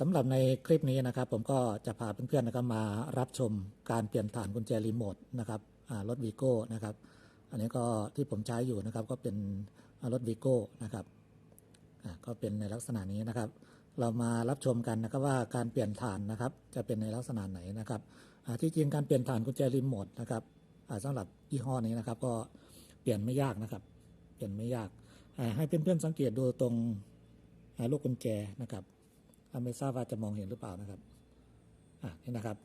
สำหรับในคลิปนี้นะครับ ผมก็จะพาเพื่อนๆนะครับมารับชมการเปลี่ยนฐานกุญแจรีโมทนะครับรถวีโก้นะครับ อันนี้ก็ที่ผมใช้อยู่นะครับก็เป็นรถวีโก้นะครับก็เป็นในลักษณะนี้นะครับ เรามารับชมกันนะครับว่าการเปลี่ยนฐานนะครับ จะเป็นในลักษณะไหนนะครับที่จริงการเปลี่ยนฐานกุญแจรีโมทนะครับอ่าสำหรับยี่ห้อนี้นะครับ ก็เปลี่ยนไม่ยากนะครับ เปลี่ยนไม่ยากให้เพื่อนๆสังเกตดูตรงลูกกุญแจนะครับ ไม่ทราบว่าจะมองเห็นหรือเปล่านะครับอะนี่นะครับ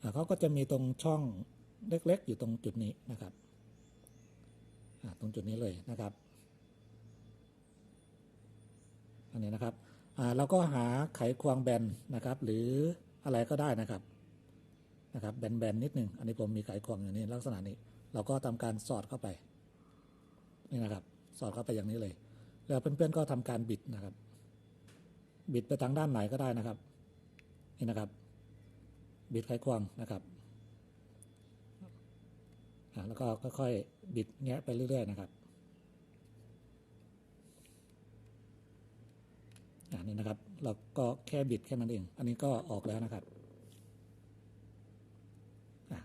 อ่าเขาก็จะมีตรงช่องเล็กๆ อยู่ตรงจุดนี้นะครับอ่าตรงจุดนี้เลยนะครับอันนี้นะครับอ่าเราก็หาไขควงแบนนะครับ หรืออะไรก็ได้นะครับนะครับแบนๆนิดหนึ่งอันนี้ผมมีไขควงอย่างนี้ลักษณะนี้ เราก็ทำการสอดเข้าไปนี่นะครับ สอดเข้าไปอย่างนี้เลย แล้วเพื่อนๆก็ทำการบิดนะครับ บิดไปทางด้านไหนก็ได้นะครับ นี่นะครับ บิดไขควงนะครับแล้วก็ค่อยๆบิดแงะไปเรื่อยๆนะครับอ่านี่นะครับ เราก็แค่บิดแค่นั้นเอง อันนี้ก็ออกแล้วนะครับ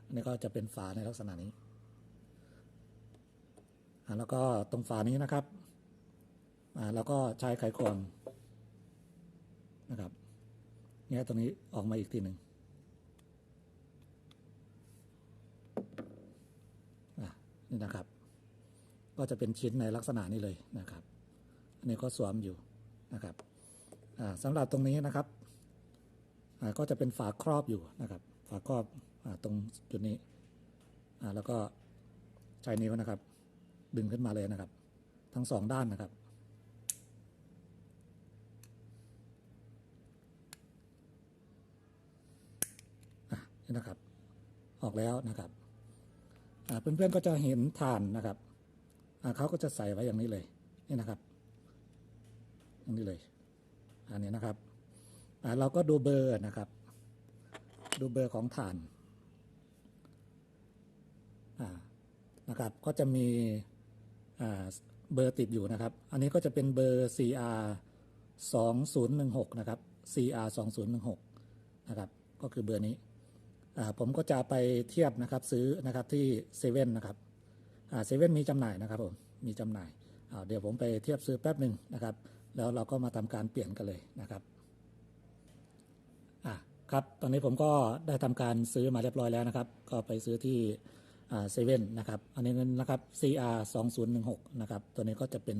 อันนี้ก็จะเป็นฝาในลักษณะนี้แล้วก็ตรงฝานี้นะครับเราก็ใช้ไขควง นะครับแงะตรงนี้ออกมาอีกทีหนึ่งอะนี่นะครับ ก็จะเป็นชิ้นในลักษณะนี้เลยนะครับ อันนี้ก็สวมอยู่นะครับอ่าสำหรับตรงนี้นะครับอ่าก็จะเป็นฝาครอบอยู่นะครับ ฝาครอบอาตรงจุดนี้อ่าแล้วก็ใช้นิ้วนะครับ ดึงขึ้นมาเลยนะครับ ทั้งสองด้านนะครับ อะ นี่นะครับ ออกแล้วนะครับอ่าเพื่อนๆก็จะเห็นฐานนะครับเขาก็จะใส่ไว้อย่างนี้เลยนี่นะครับ อย่างนี้เลย อันนี้นะครับเราก็ดูเบอร์นะครับ ดูเบอร์ของฐานนะครับ ก็จะมีเบอร์ติดอยู่นะครับ อันนี้ก็จะเป็นเบอร์ CR 2016 นะครับ CR 2016 นะครับ ก็คือเบอร์นี้ ผมก็จะไปเทียบนะครับซื้อนะครับที่เซเว่นนะครับเซเว่นมีจำหน่ายนะครับผมมีจำหน่ายอ่าเดี๋ยวผมไปเทียบซื้อแป๊บหนึ่งนะครับ แล้วเราก็มาทำการเปลี่ยนกันเลยนะครับครับตอนนี้ผมก็ได้ทำการซื้อมาเรียบร้อยแล้วนะครับ ก็ไปซื้อที่เซเว่นนะครับ อันนี้นะครับ CR 2016นะครับ ตัวนี้ก็จะเป็น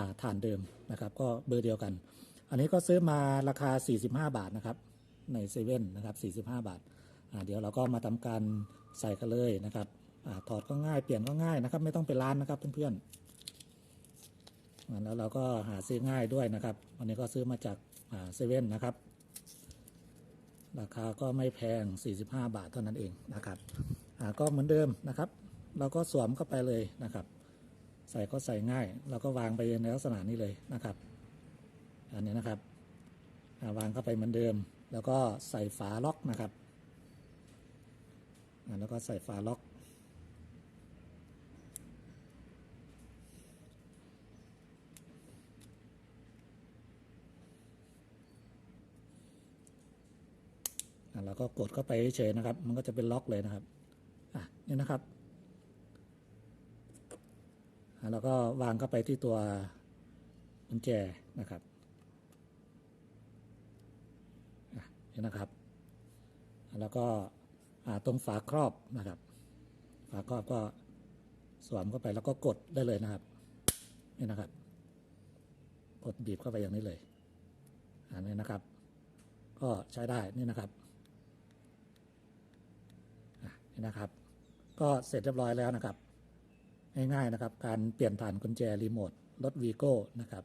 าฐานเดิมนะครับ ก็เบอร์เดียวกัน อันนี้ก็ซื้อมาราคา 45 บาทนะครับ ในเซเว่นนะครับ 45 บาทอ่า เดี๋ยวเราก็มาทำการใส่กันเลยนะครับอถอดก็ง่ายเปลี่ยนก็ง่ายนะครับ ไม่ต้องไปร้านนะครับเพื่อนๆแล้วเราก็หาซื้อง่ายด้วยนะครับ วันนี้ก็ซื้อมาจากเซเว่นนะครับ ราคาก็ไม่แพง 45 บาทเท่านั้นเองนะครับก็เหมือนเดิมนะครับ เราก็สวมเข้าไปเลยนะครับ ใส่ก็ใส่ง่าย เราก็วางไปในลักษณะนี้เลยนะครับ อันนี้นะครับวางเข้าไปเหมือนเดิม แล้วก็ใส่ฝาล็อกนะครับ แล้วก็ใส่ฝาล็อกอ่าแล้วก็กดเข้าไปเฉยๆนะครับ มันก็จะเป็นล็อกเลยนะครับ อะนี่นะครับแล้วก็วางเข้าไปที่ตัวกุญแจนะครับนี่นะครับ แล้วก็ ตรงฝาครอบนะครับ ฝาครอบก็สวมเข้าไปแล้วก็กดได้เลยนะครับ นี่นะครับ กดบีบเข้าไปอย่างนี้เลยอันนี้นะครับ ก็ใช้ได้นี่นะครับนี่นะครับ ก็เสร็จเรียบร้อยแล้วนะครับ ง่ายๆนะครับ การเปลี่ยนฐานกุญแจรีโมทรถวีโก้นะครับ